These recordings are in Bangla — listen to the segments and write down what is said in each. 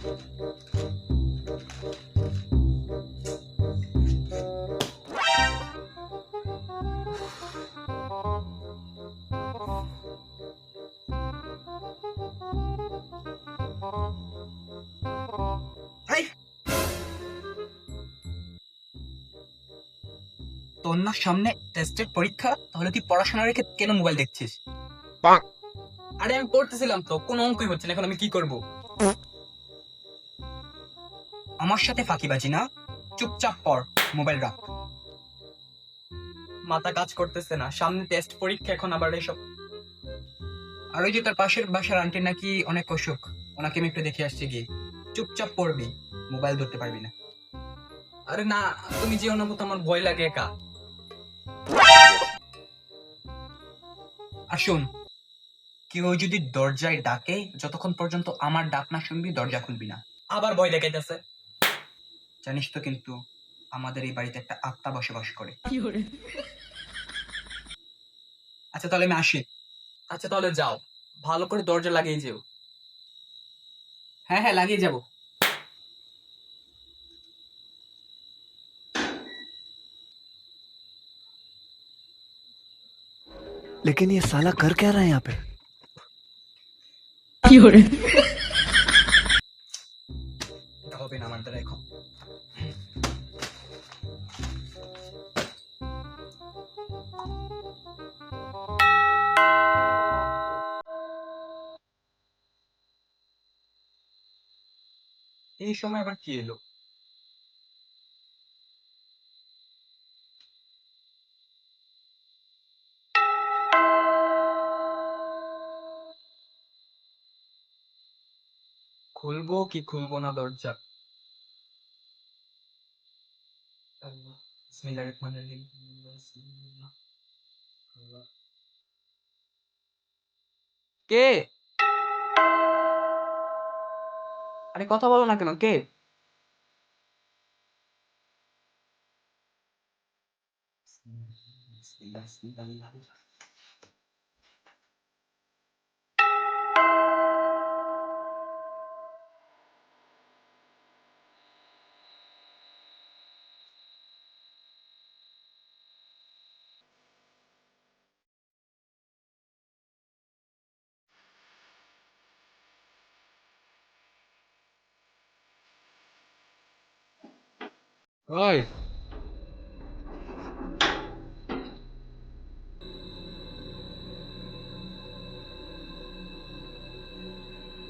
তোর না সামনে টেস্টের পরীক্ষা? তাহলে তুই পড়াশোনা রেখে কেন মোবাইল দেখছিস? আরে আমি পড়তেছিলাম তো কোনো অঙ্কই হচ্ছে না এখন আমি কি করব? আমার সাথে ফাঁকিবাজি না? চুপচাপ পড়, মোবাইল রাখ। মাথা কাজ করতেছে না। সামনে টেস্ট পরীক্ষা, এখন আবার এসব। আর ওই যে তার পাশের বাসার আন্টি নাকি অনেক অসুখ। ওনাকে আমি একটু দেখে আসছি গিয়ে। চুপচাপ পড়বি, মোবাইল ধরতে পারবি না। আরে না, তুমি যে অনুভূত আমার ভয় লাগে একা। আসুন কেউ যদি দরজায় ডাকে, যতক্ষণ পর্যন্ত আমার ডাক না শুনবি, দরজা খুলবি না। আবার ভয় দেখাইতেছে। জানিস তো কিন্তু আমাদের এই বাড়িতে একটা আত্মা বসবাস করে আচ্ছা তাহলে আমি আসি আচ্ছা তাহলে যাও ভালো করে দরজা লাগিয়ে যেও হ্যাঁ হ্যাঁ লাগিয়ে যাবো लेकिन ये साला कर क्या रहा है यहाँ पे এটা হবে না আমার দ্বারা এখন এই সময় আবার কি এলো? খুলবো কি খুলবো না দরজা। কে? আরে কথা বলো না কেন কে ওই।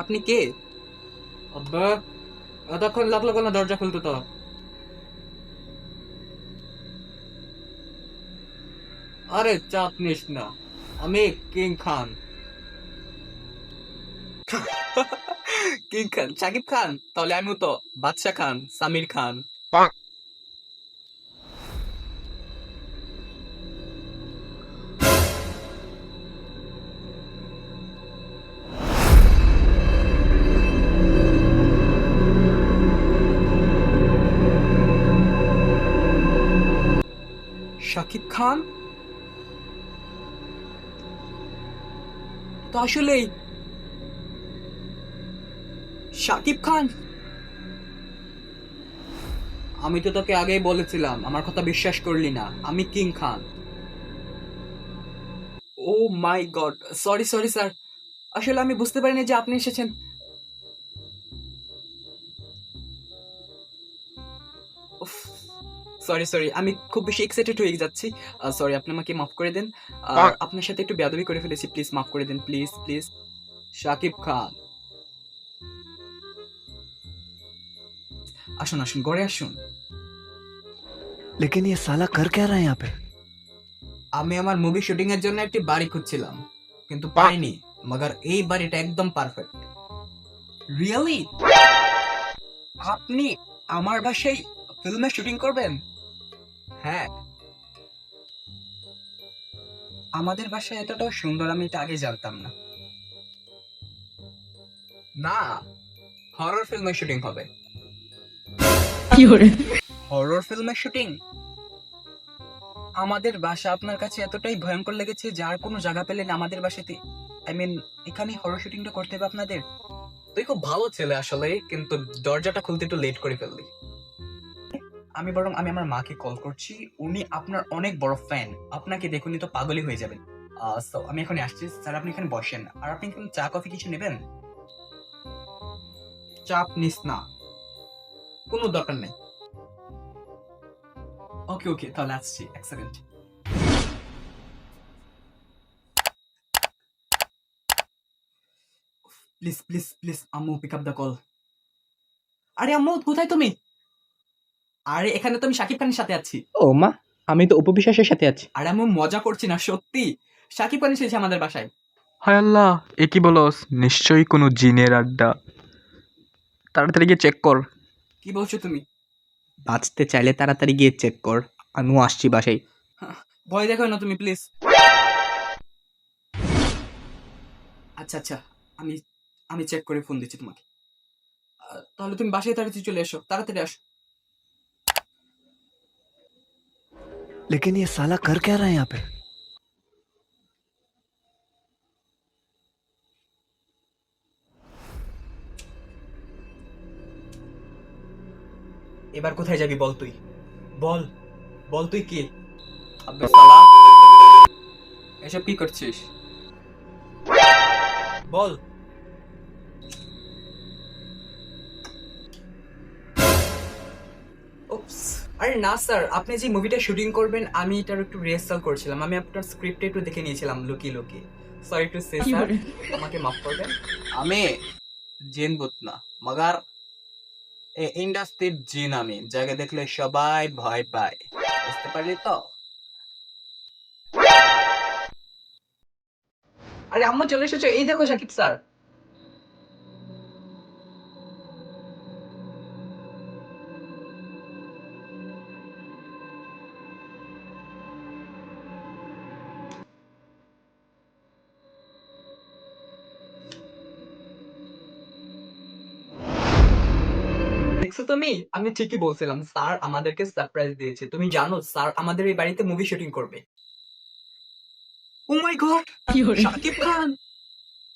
আপনি কে? আব্বা এতক্ষণ লাগল কেন দরজা খুলতে তো? আরে চাপ নিস না আমি কিং খান। কিং খান শাকিব খান তাহলে আমিও তো বাদশা খান সামির খান। শাকিব খান? তো আসলেই শাকিব খান? আমি তো তোকে আগেই বলেছিলাম, আমার কথা বিশ্বাস করলি না। আমি king Khan. Oh my god sorry sorry sir আসলে আমি বুঝতে পারিনি যে আপনি এসেছেন। সরি সরি আমি খুব বেশি এক্সাইটেড হয়ে যাচ্ছি। সরি আপনি আমাকে মাফ করে দেন। আর আপনার সাথে একটু বেয়াদবি করে ফেলেছি প্লিজ মাফ করে দেন প্লিজ প্লিজ সাকিব খান। আসুন আসুন গড়ে আসুন। লেকিন ইয়ে সালা কর কে রহা ইয়াহ পে? আমি আমার মুভি শুটিং এর জন্য একটি বাড়ি খুঁজছিলাম কিন্তু পাইনি মগর এই বাড়িটা একদম পারফেক্ট রিয়েলি আপনি আমার বাসায় ফিল্মে শুটিং করবেন? হ্যাঁ। আমাদের বাসায় এতটাও সুন্দর আমি এটা আগে জানতাম না। না হরর ফিল্মের শুটিং হবে। হরর ফিল্মের শুটিং আমাদের বাসা আপনার কাছে এতটাই ভয়ঙ্কর লেগেছে যার কোনো জায়গা পেলেন আমাদের বাসাতে। আই মিন এখানে হরর শুটিংটা করতে হবে আপনাদের। তুই খুব ভালো ছেলে আসলে কিন্তু দরজাটা খুলতে একটু লেট করে ফেললি। আমি বরং আমি আমার মাকে কল করছি। উনি আপনার অনেক বড় ফ্যান আপনাকে দেখুনি তো পাগলই হয়ে যাবেন। সো আমি এখন আসছি। স্যার, আপনি এখানে বসেন। আর আপনি কি চা, কফি কিছু নেবেন? চাপ নিস না। কোনো দরকার নেই। ওকে ওকে তাহলে আসছি। এক সেকেন্ড প্লিজ প্লিজ প্লিজ আম্মু পিক আপ দ্য কল আরে আম্মু, কোথায় তুমি? আরে এখানে তো আমি শাকিব খানের সাথে আছি। ও মা আমি তো উপবিশ্বাসের সাথে আছি। আরে আম্মু মজা করছি না সত্যি। শাকিব খান এসেছে আমাদের বাসায়। হায় আল্লাহ এ কি বলস? নিশ্চয়ই কোনো জিনের আড্ডা। তাড়াতাড়ি গিয়ে চেক কর। কি বলছো তুমি? বাঁচতে চাইলে তাড়াতাড়ি গিয়ে চেক কর। আমিও আসছি বাসায়। ভয় দেখো না তুমি প্লিজ আচ্ছা আচ্ছা আমি আমি চেক করে ফোন দিচ্ছি তোমাকে। আহ, তাহলে তুমি বাসায় তাড়াতাড়ি চলে এসো। তাড়াতাড়ি আসো। लेकिन ये साला कर क्या रहा है यहाँ पे এবার কোথায় যাবি বল তুই বল বল তুই কে আব্বে সালা এসব কি করছিস বল আরে না স্যার। আপনি যে মুভিটা শুটিং করবেন আমি এটার একটু রিহার্সাল করছিলাম। আমি আপনার স্ক্রিপ্টে একটু দেখে নিয়েছিলাম লুকি লুকি। Sorry to say sir. আমাকে মাফ করবেন। আমি জেন বুত না মগার এ ইন্ডাস্ট্রির জিন আমি যাকে দেখলে সবাই ভয় পায়। বুঝতে পারলি তো? আরে আম্মু চলে এসেছ। এই দেখো শাকিব স্যার। দেখছ তুমি? আমি ঠিকই বলছিলাম স্যার আমাদেরকে সারপ্রাইজ দিয়েছে। তুমি জানো স্যার আমাদের এই বাড়িতে মুভি শুটিং করবে। Oh my god Shakib Khan!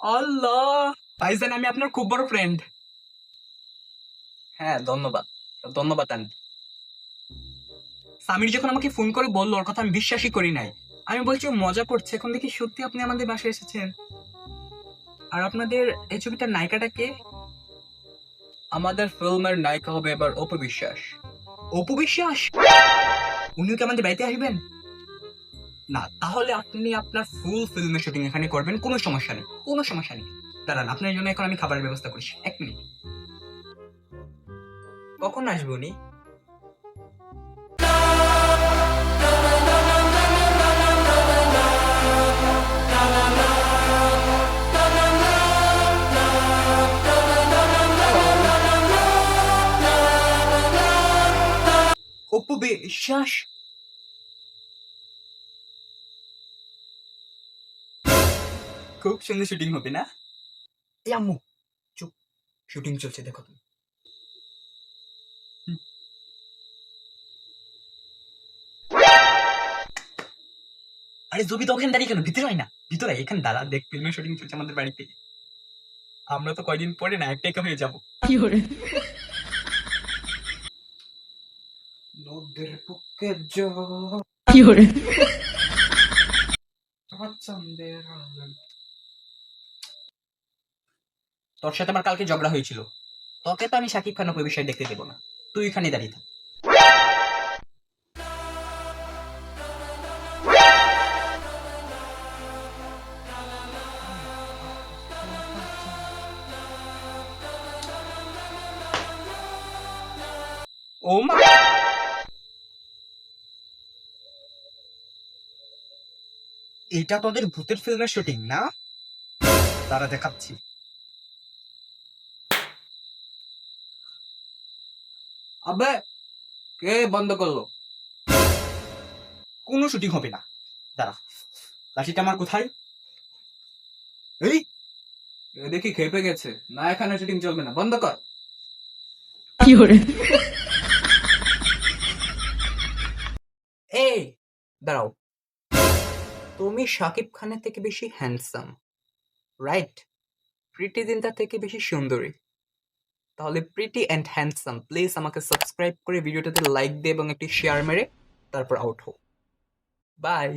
Allah! ভাইজান আমি আপনার খুব বড় ফ্রেন্ড হ্যাঁ ধন্যবাদ। ধন্যবাদ আন্টি। সামির যখন আমাকে ফোন করে বলল ওর কথা আমি বিশ্বাসই করি নাই। আমি বলছি মজা করছে। এখন দেখি সত্যি আপনি আমাদের বাসায় এসেছেন। আর আপনাদের এই ছবিটার নায়িকাটা কে? আমাদের ফিল্মের নায়িকা হবে এবার অপু বিশ্বাস। অপু বিশ্বাস? উনিও কি আমাদের বাড়িতে আসবেন? না, তাহলে আপনি আপনার ফুল ফিল্মের শুটিং এখানে করবেন, কোনো সমস্যা নেই, কোনো সমস্যা নেই। দাঁড়ান, আপনার জন্য এখন আমি খাবারের ব্যবস্থা করছি, এক মিনিট। কখন আসবে উনি? অপু বিশ্বাস খুব সুন্দর শুটিং হবে না এই আম্মু চুপ শুটিং চলছে দেখো তুমি আরে জবি তো ওখানে দাঁড়িয়ে কেন? ভিতরে হয় না। ভিতরে এখানে দাঁড়া দেখ ফিল্মের শুটিং চলছে আমাদের বাড়িতে। আমরা তো কয়দিন পরে নায়কটাকে হয়ে যাব। নদের বুকে জল চন্দ্রের আলো। তোর সাথে আমার কালকে ঝগড়া হয়েছিল। তোকে তো আমি সাকিব খান ওই বিষয়ে দেখতে দেবো না। তুই এখানে দাঁড়িয়ে থাক। ও মা। এটা তোদের ভূতের ফিল্মের শুটিং না? তারা দেখাচ্ছি। আবে কে বন্ধ করল? কোনো শুটিং হবে না। দাঁড়া লাঠিটা আমার কোথায়? এই! দেখি খেপে গেছে। না এখানে শুটিং চলবে না। বন্ধ কর। কি হরে এই দাঁড়াও। তুমি শাকিব খানের থেকে বেশি হ্যান্ডসাম রাইট প্রিটি দিনটা থেকে বেশি সুন্দরী। তাহলে প্রিটি অ্যান্ড হ্যান্ডসাম প্লিজ আমাকে সাবস্ক্রাইব করে ভিডিওটাতে লাইক দে এবং একটি শেয়ার মেরে তারপর আউট হোক বাই